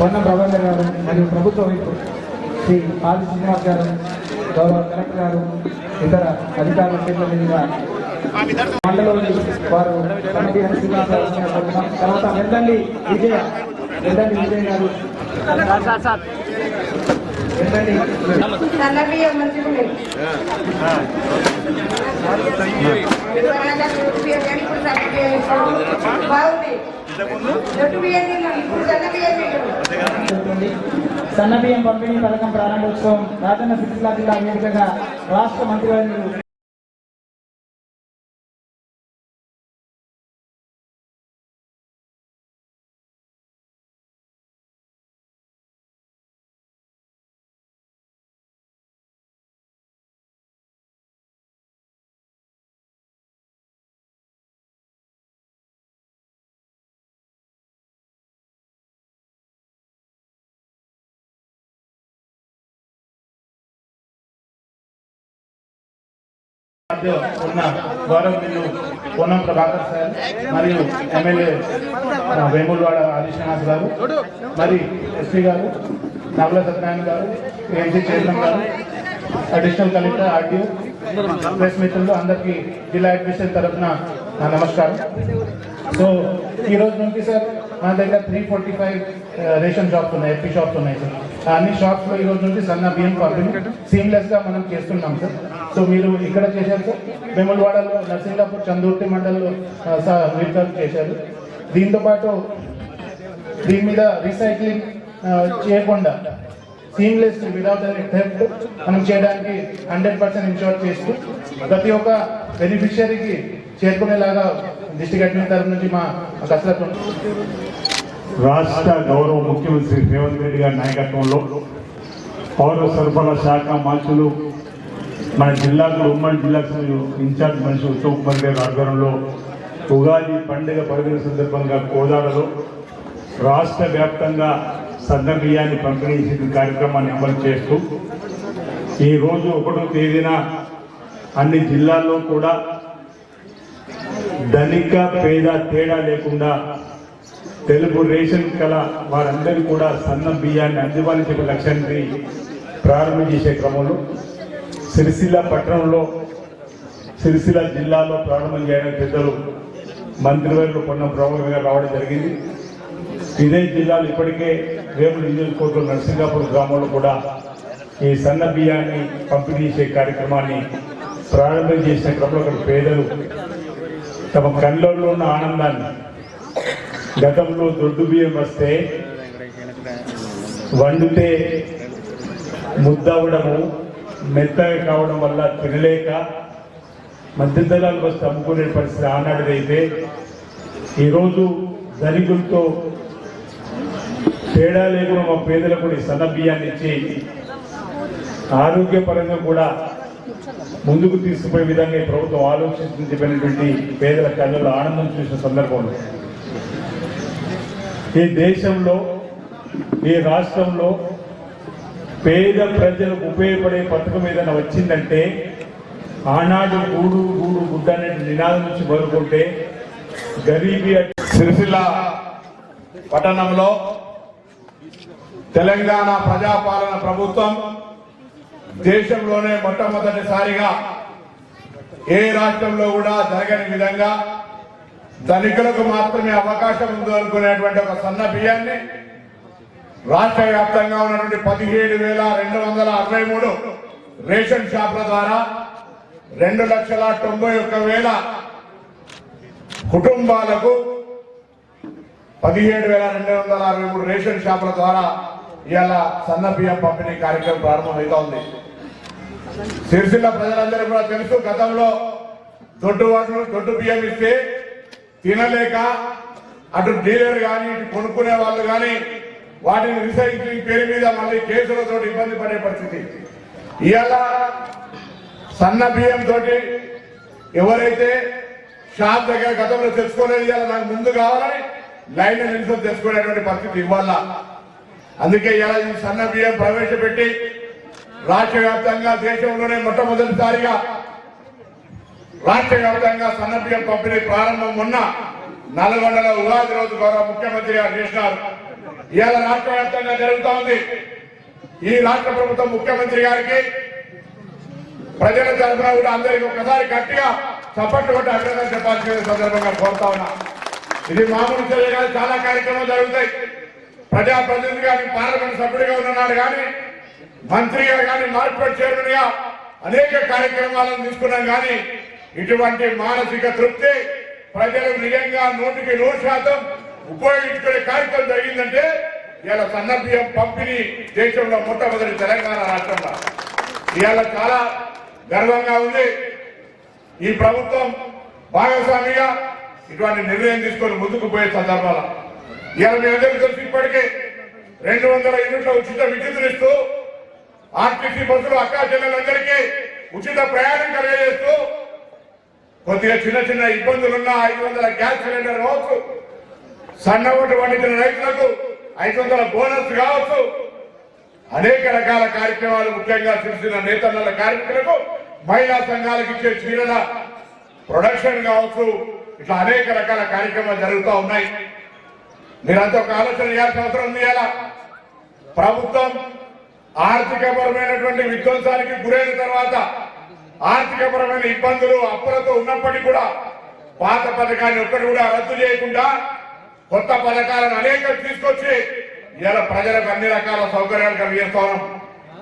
పొన్న ప్రభాకర్ గారు మరియు ప్రభుత్వ వైపు శ్రీ ఆది శ్రీనివాస్ గారు గౌరవ కలెక్టర్ గారు ఇతర అధికారుల చేతుల మీదుగా మండలంలోని వారు కమిటీ. తర్వాత వెల్లండి విజయ వెల్లండి విజయ్ గారు బాగుంది. దొడ్డు సన్న బియ్యం పంపిణీ పథకం ప్రారంభోత్సవం రాజన్న సిరిసిల్ల జిల్లా వేదికగా రాష్ట్ర మంత్రివర్యులు మధ్య ఉన్న గౌరవనీయులు పొన్నం ప్రభాకర్ సార్ మరియు ఎమ్మెల్యే వేములవాడ ఆదిశ్యనాథ్ గారు మరి ఎస్పీ గారు నవల సత్యనారాయణ గారు ఏఎన్సీ చైర్మన్ గారు అడిషనల్ కలెక్టర్ ఆర్డీఓ ప్రెస్ మిత్రులు అందరికీ జిల్లా అడ్మినిస్ట్రేషన్ తరఫున నమస్కారం. సో ఈ రోజు నుంచి సార్ మన దగ్గర three forty five ration shops ఉన్నాయి ఎఫ్పీ షాప్స్ ఉన్నాయి సార్. అన్ని షాప్స్ ఈ రోజు నుంచి సన్న బియ్యం పంపిణీ సీమ్లెస్గా మనం చేస్తున్నాం సార్. సో మీరు ఇక్కడ చేశారు సార్. వేములవాడలో నర్సింగాపూర్ చందూర్తి మండల్లో మీరు చేశారు. దీంతో పాటు దీని మీద రీసైక్లింగ్ చేయకుండా సీమ్లెస్ విదౌట్ ఎఫెక్ట్ మనం చేయడానికి హండ్రెడ్ పర్సెంట్ ఇన్షూర్ చేస్తూ ప్రతి ఒక్క బెనిఫిషియరీకి చేరుకునేలాగా డిస్ట్రిక్ట్ అడ్మిన్ తరఫు నుంచి మా కసరత్తు. రాష్ట్ర గౌరవ ముఖ్యమంత్రి రేవంత్ రెడ్డి గారి నాయకత్వంలో పౌర సరఫరాల శాఖ మంత్రులు మన జిల్లాకు ఉమ్మడి జిల్లాకు ఇన్ఛార్జ్ మనిషి ఉత్తమ్ కుమార్ గారి ఆధ్వర్యంలో ఉగాది పండుగ పర్వదిన సందర్భంగా కోదాడలో రాష్ట్ర వ్యాప్తంగా సన్న బియ్యాన్ని పంపిణీ చేసిన కార్యక్రమాన్ని అమలు చేస్తూ ఈ రోజు ఒకటో తేదీన అన్ని జిల్లాల్లో కూడా ధనిక పేద తేడా లేకుండా తెలుగు రేషన్ కళ వారందరూ కూడా సన్న బియ్యాన్ని అందివ్వాలని చెప్పే లక్ష్యాన్ని ప్రారంభం చేసే క్రమంలో సిరిసిల్ల పట్టణంలో సిరిసిల్ల జిల్లాలో ప్రారంభం చేయడం పెద్దలు మంత్రివర్యులు పొన్నం ప్రభాకర్ గారు రావడం జరిగింది. ఇదే జిల్లాలో ఇప్పటికే రేపు నియోజకవర్గం నరసింగాపూర్ గ్రామంలో కూడా ఈ సన్న బియ్యాన్ని పంపిణీ చేసే కార్యక్రమాన్ని ప్రారంభం చేసిన క్రమంలో అక్కడ పేదలు తమ కళ్ళల్లో ఉన్న ఆనందాన్ని గతంలో దొడ్డు బియ్యం వస్తే వండితే ముద్దవడము మెత్తగా కావడం వల్ల తినలేక మధ్యతరాలు వస్తే అమ్ముకునే పరిస్థితి ఆనాటిదైతే ఈరోజు ధనికులతో తేడా లేకుండా మా పేదలకు ఈ సన్న బియ్యాన్ని ఇచ్చి ఆరోగ్యపరంగా కూడా ముందుకు తీసుకుపోయే విధంగా ఈ ప్రభుత్వం ఆలోచించింది చెప్పినటువంటి పేదల కళ్ళలో ఆనందం చూసిన సందర్భంలో. ఈ దేశంలో ఈ రాష్ట్రంలో పేద ప్రజలకు ఉపయోగపడే పథకం ఏదైనా వచ్చిందంటే ఆనాడు గూడు గూడు గుడ్డ అనే నినాదం నుంచి మొదలుకుంటే గరీబీ సిరిసిల్ల పట్టణంలో తెలంగాణ ప్రజాపాలన ప్రభుత్వం దేశంలోనే మొట్టమొదటిసారిగా ఏ రాష్ట్రంలో కూడా జరగని విధంగా ధనికులకు మాత్రమే అవకాశం ఉందో అనుకునేటువంటి ఒక సన్న బియ్యాన్ని రాష్ట్ర వ్యాప్తంగా ఉన్నటువంటి పదిహేడు వేల రెండు వందల అరవై మూడు రేషన్ షాపుల ద్వారా రెండు లక్షల తొంభై ఒక్క వేల కుటుంబాలకు పదిహేడు వేల రెండు వందల అరవై మూడు రేషన్ షాపుల ద్వారా ఇవాళ సన్న బియ్యం పంపిణీ కార్యక్రమం ప్రారంభమవుతా ఉంది సిరిసిల్ల ప్రజలందరూ కూడా తెలుసు గతంలో దొడ్డు వాటిలో దొడ్డు బియ్యం ఇస్తే తినలేక అటు డీలర్ కానీ ఇటు కొనుక్కునే వాళ్ళు కానీ వాటిని రీసైక్లింగ్ పేరు మీద మళ్ళీ కేసులతో ఇబ్బంది పడే పరిస్థితి. ఇవాళ సన్న బియ్యం తోటి ఎవరైతే షాప్ దగ్గర గతంలో తెచ్చుకోలేదు ఇవాళ నాకు ముందు కావాలని లైన్ నిలుచుని తెచ్చుకునేటువంటి పరిస్థితి ఇవ్వాల. అందుకే ఇలా ఈ సన్న బియ్యం ప్రవేశపెట్టి రాష్ట్ర వ్యాప్తంగా దేశంలోనే మొట్టమొదటిసారిగా రాష్ట్ర వ్యాప్తంగా సన్న బియ్యం పంపిణీ ప్రారంభం ఉన్న నల్గొండలో ఉగాది రోజు గౌరవ ముఖ్యమంత్రి గారు చేసినారు. ఇవాళ రాష్ట్ర వ్యాప్తంగా జరుగుతా ఉంది ఈ రాష్ట్ర ప్రభుత్వం ముఖ్యమంత్రి గారికి ప్రజల తరఫున కూడా అందరికి ఒకసారి గట్టిగా చప్పట్లు కొట్టి అభినందన చెప్పాల్సిన సందర్భంగా కోరుతా ఉన్నా. ఇది మామూలు చర్య చాలా కార్యక్రమాలు జరుగుతాయి. ప్రజాప్రతినిధి కానీ పార్లమెంట్ సభ్యుడిగా ఉన్నాడు కానీ మంత్రిగా కానీ మార్కెట్ చైర్మన్గా అనేక కార్యక్రమాలను తీసుకున్నాం కానీ ఇటువంటి మానసిక తృప్తి ప్రజలు నిజంగా నూటికి నూరు శాతం ఉపయోగించుకునే కార్యక్రమం జరిగిందంటే ఇవాళ సన్న బియ్యం పంపిణీ దేశంలో మొట్టమొదటి తెలంగాణ రాష్ట్రంలో. ఇవాళ చాలా గర్వంగా ఉంది. ఈ ప్రభుత్వం భాగస్వామిగా ఇటువంటి నిర్ణయం తీసుకొని ముందుకు పోయే సందర్భాల. ఇవాళ మీ అందరికీ తెలిసి ఇప్పటికే రెండు వందల యూనిట్ల ఉచిత విద్యుత్తులు ఇస్తూ ఆర్టీసీ బస్సులు అక్కా చెల్లెలందరికీ ఉచిత ప్రయాణం కలిగజేస్తూ కొద్దిగా చిన్న చిన్న ఇబ్బందులున్న ఐదు వందల గ్యాస్ సిలిండర్ కావచ్చు సన్న ఓటు వండిన రైతులకు ఐదు వందల బోనస్ కావచ్చు. అనేక రకాల కార్యక్రమాలు ముఖ్యంగా సిరిసిన నేతన్నల కార్మికులకు మహిళా సంఘాలకు ఇచ్చే చీరల ప్రొడక్షన్ కావచ్చు. ఇట్లా అనేక రకాల కార్యక్రమాలు జరుగుతూ ఉన్నాయి. మీరంతా ఒక ఆలోచన చేయాల్సిన అవసరం ఉంది ఇలా ప్రభుత్వం ఆర్థికపరమైనటువంటి విధ్వంసానికి గురైన తర్వాత ఆర్థికపరమైన ఇబ్బందులు అప్పులతో ఉన్నప్పటికీ కూడా పాత పథకాన్ని ఒక్కటి కూడా రద్దు చేయకుండా కొత్త పథకాలను అనేక తీసుకొచ్చి ఇలా ప్రజలకు అన్ని రకాల సౌకర్యాలు కలిగిస్తా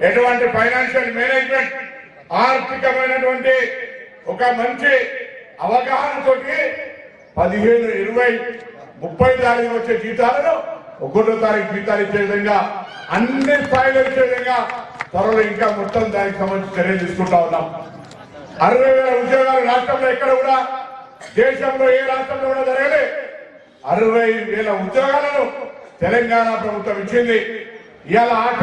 ఎటువంటి ఫైనాన్షియల్ మేనేజ్మెంట్ ఆర్థికమైనటువంటి ఒక మంచి అవగాహనతో పదిహేను ఇరవై ముప్పై తారీఖు వచ్చే జీతాలను ఒకటో తారీఖు జీతాలు ఇచ్చే విధంగా అన్ని స్థాయిలో ఇచ్చే విధంగా త్వరలో ఇంకా మొత్తం దానికి సంబంధించి చర్యలు తీసుకుంటా ఉన్నాం. అరవై వేల ఉద్యోగాలు రాష్ట్రంలో ఎక్కడ కూడా దేశంలో ఏ రాష్ట్రంలో కూడా జరగలేదు అరవై వేల ఉద్యోగాలను తెలంగాణ ప్రభుత్వం ఇచ్చింది. ఇవాళ ఆట